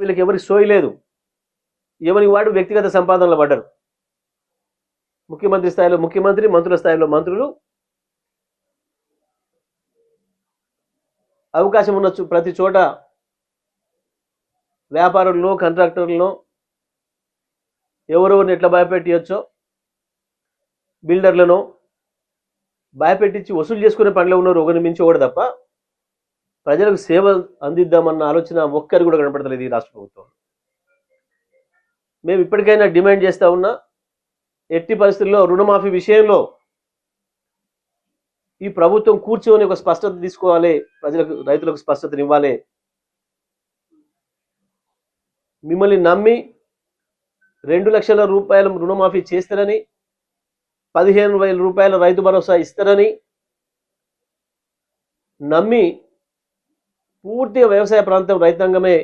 వీళ్ళకి ఎవరికి సోయి లేదు. ఎవరి వాడు వ్యక్తిగత సంపాదనలు పడ్డారు ముఖ్యమంత్రి స్థాయిలో ముఖ్యమంత్రి మంత్రుల స్థాయిలో మంత్రులు. అవకాశం ఉన్న ప్రతి చోట వ్యాపారులను కాంట్రాక్టర్లను ఎవరెవరిని ఎట్లా భయపెట్టచ్చో బిల్డర్లను భయపెట్టించి వసూలు చేసుకునే పనిలో ఉన్నారు ఒకరిని మించి ఒకటి తప్ప ప్రజలకు సేవ అందిద్దామన్న ఆలోచన ఒక్కరు కూడా కనపడతలేదు ఈ రాష్ట్ర ప్రభుత్వం. మేము ఇప్పటికైనా డిమాండ్ చేస్తా ఉన్నా ఎట్టి పరిస్థితుల్లో రుణమాఫీ విషయంలో ఈ ప్రభుత్వం కూర్చొని ఒక స్పష్టత తీసుకోవాలి ప్రజలకు రైతులకు స్పష్టతనివ్వాలి. మిమ్మల్ని నమ్మి రెండు లక్షల రూపాయల రుణమాఫీ చేస్తారని పదిహేను వేల రూపాయల రైతు భరోసా ఇస్తారని నమ్మి పూర్తిగా వ్యవసాయ ప్రాంతం రైతాంగమే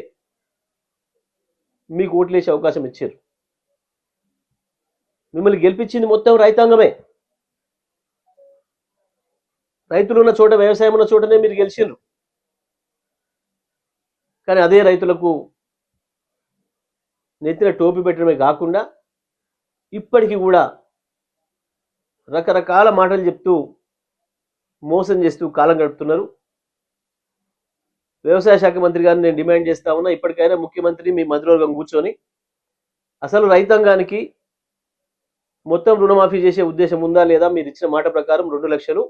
మీకు ఓట్లేసే అవకాశం ఇచ్చారు. మిమ్మల్ని గెలిపించింది మొత్తం రైతాంగమే. రైతులు ఉన్న చోట వ్యవసాయం ఉన్న చోటనే మీరు గెలిచిండ్రు కానీ అదే రైతులకు నెత్తిన టోపీ పెట్టడమే కాకుండా ఇప్పటికీ కూడా రకరకాల మాటలు చెప్తూ మోసం చేస్తూ కాలం గడుపుతున్నారు. వ్యవసాయ శాఖ మంత్రి గారిని నేను డిమాండ్ చేస్తా ఉన్నా. ఇప్పటికైనా ముఖ్యమంత్రి మీ మంత్రివర్గం కూర్చొని అసలు రైతాంగానికి మొత్తం రుణమాఫీ చేసే ఉద్దేశం ఉందా లేదా మీరు ఇచ్చిన మాట ప్రకారం రెండు లక్షలు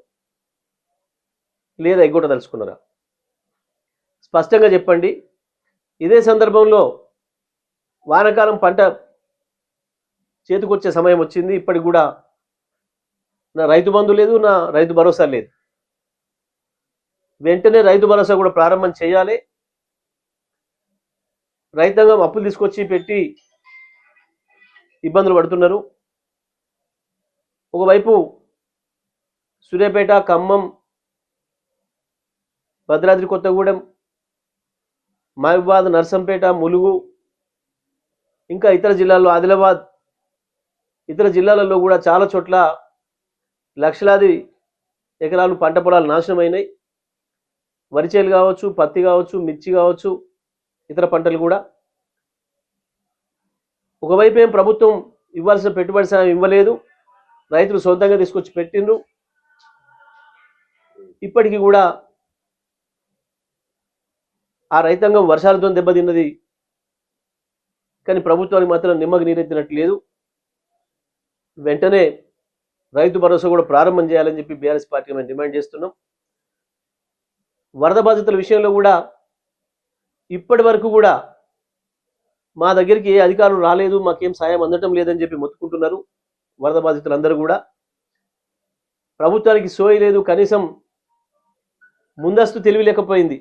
లేదా ఎగ్గొట్ట తలుచుకున్నారా? స్పష్టంగా చెప్పండి. ఇదే సందర్భంలో వానాకాలం పంట చేతికొచ్చే సమయం వచ్చింది. ఇప్పటికి కూడా నా రైతు బంధు లేదు నా రైతు భరోసా లేదు. వెంటనే రైతు భరోసా కూడా ప్రారంభం చేయాలి. రైతాంగం అప్పులు తీసుకొచ్చి పెట్టి ఇబ్బందులు పడుతున్నారు. ఒకవైపు సూర్యాపేట ఖమ్మం భద్రాద్రి కొత్తగూడెం మహబూబాద్ నర్సంపేట ములుగు ఇంకా ఇతర జిల్లాల్లో ఆదిలాబాద్ ఇతర జిల్లాలలో కూడా చాలా చోట్ల లక్షలాది ఎకరాలు పంట పొలాలు నాశనమైనాయి. వరి చేలు కావచ్చు పత్తి కావచ్చు మిర్చి కావచ్చు ఇతర పంటలు కూడా. ఒకవైపు ఏం ప్రభుత్వం ఇవ్వాల్సిన పెట్టుబడి సాయం ఇవ్వలేదు రైతులు సొంతంగా తీసుకొచ్చి పెట్టిండ్రు. ఇప్పటికీ కూడా ఆ రైతాంగం వర్షాలతో దెబ్బతిన్నది. కానీ ప్రభుత్వానికి మాత్రం నిమ్మకి నీరెత్తినట్టు లేదు వెంటనే రైతు భరోసా కూడా ప్రారంభం చేయాలని చెప్పి బీఆర్ఎస్ పార్టీ మేము డిమాండ్ చేస్తున్నాం. వరద బాధితుల విషయంలో కూడా ఇప్పటి వరకు కూడా మా దగ్గరికి ఏ అధికారులు రాలేదు మాకేం సాయం అందటం లేదని చెప్పి మొత్తుకుంటున్నారు వరద బాధితులందరూ కూడా. ప్రభుత్వానికి సోయి లేదు కనీసం ముందస్తు తెలివి లేకపోయింది.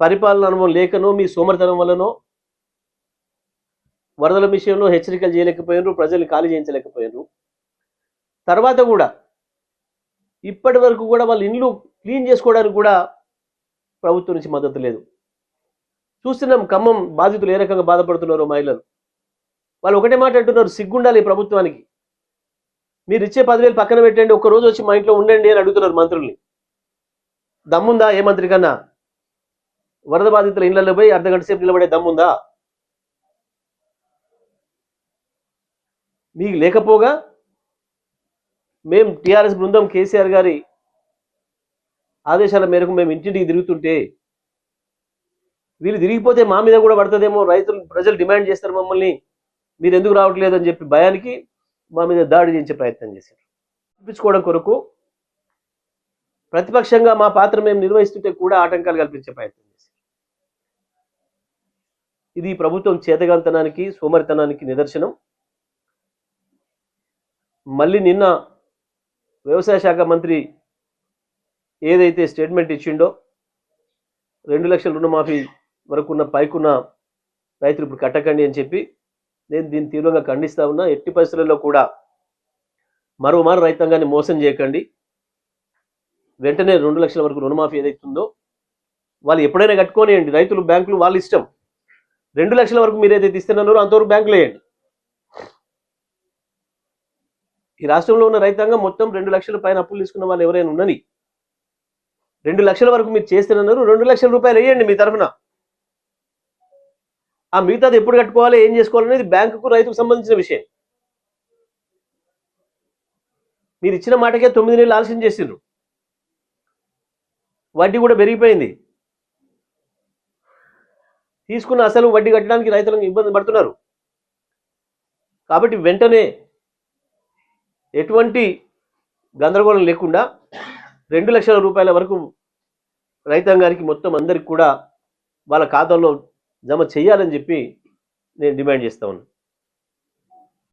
పరిపాలన అనుభవం లేకనో మీ సోమరితనం వల్లనో వరదల విషయంలో హెచ్చరికలు చేయలేకపోయినారు ప్రజల్ని ఖాళీ చేయించలేకపోయినారు. తర్వాత కూడా ఇప్పటి వరకు కూడా వాళ్ళ ఇండ్లు క్లీన్ చేసుకోవడానికి కూడా ప్రభుత్వం నుంచి మద్దతు లేదు. చూస్తున్నాం ఖమ్మం బాధితులు ఏ రకంగా బాధపడుతున్నారో మహిళలు. వాళ్ళు ఒకటే మాట అంటున్నారు సిగ్గుండాలి ఈ ప్రభుత్వానికి. మీరు ఇచ్చే పదివేలు పక్కన పెట్టండి ఒక్క రోజు వచ్చి మా ఇంట్లో ఉండండి అని అడుగుతున్నారు మంత్రుల్ని. దమ్ముందా ఏ మంత్రి కన్నా? వరద బాధితుల ఇళ్ళలో పోయి అర్ధగంట సేపు నిలబడే దమ్ముందా? మీకు లేకపోగా మేము టిఆర్ఎస్ బృందం కేసీఆర్ గారి ఆదేశాల మేరకు మేము ఇంటింటికి తిరుగుతుంటే వీళ్ళు తిరిగిపోతే మా మీద కూడా పడుతుందేమో రైతులు ప్రజలు డిమాండ్ చేస్తారు మమ్మల్ని మీరు ఎందుకు రావట్లేదు అని చెప్పి భయానికి మా మీద దాడి చేయించే ప్రయత్నం చేశారు. చూపించుకోవడం కొరకు ప్రతిపక్షంగా మా పాత్ర మేము నిర్వహిస్తుంటే కూడా ఆటంకాలు కల్పించే ప్రయత్నం చేశారు. ఇది ప్రభుత్వం చేతగాంతనానికి సోమరితనానికి నిదర్శనం. మళ్ళీ నిన్న వ్యవసాయ శాఖ మంత్రి ఏదైతే స్టేట్మెంట్ ఇచ్చిండో రెండు లక్షల రుణమాఫీ వరకున్న పైకున్న రైతులు ఇప్పుడు కట్టకండి అని చెప్పి నేను దీన్ని తీవ్రంగా ఖండిస్తా ఉన్నా. ఎట్టి పరిస్థితులలో కూడా మరోమారు రైతాంగాన్ని మోసం చేయకండి. వెంటనే రెండు లక్షల వరకు రుణమాఫీ ఏదైతుందో వాళ్ళు ఎప్పుడైనా కట్టుకోనియండి. రైతులు బ్యాంకులు వాళ్ళ ఇష్టం. రెండు లక్షల వరకు మీరు ఏదైతే ఇస్తున్నారో అంతవరకు బ్యాంకులు వేయండి ఈ రాష్ట్రంలో ఉన్న రైతాంగం మొత్తం రెండు లక్షల పైన అప్పులు తీసుకున్న వాళ్ళు ఎవరైనా ఉన్నది రెండు లక్షల వరకు మీరు చేస్తున్నారు రెండు లక్షల రూపాయలు వేయండి మీ తరఫున. ఆ మిగతాది ఎప్పుడు కట్టుకోవాలి ఏం చేసుకోవాలనేది బ్యాంకుకు రైతుకు సంబంధించిన విషయం. మీరు ఇచ్చిన మాటకే తొమ్మిది నెలలు ఆలస్యం చేసిండ్రు. వడ్డీ కూడా పెరిగిపోయింది. తీసుకున్న అసలు వడ్డీ కట్టడానికి రైతులకు ఇబ్బంది పడుతున్నారు. కాబట్టి వెంటనే ఎటువంటి గందరగోళం లేకుండా రెండు లక్షల రూపాయల వరకు రైతాంగానికి మొత్తం అందరికి కూడా వాళ్ళ ఖాతాలో జమ చేయాలని చెప్పి నేను డిమాండ్ చేస్తా ఉన్నాను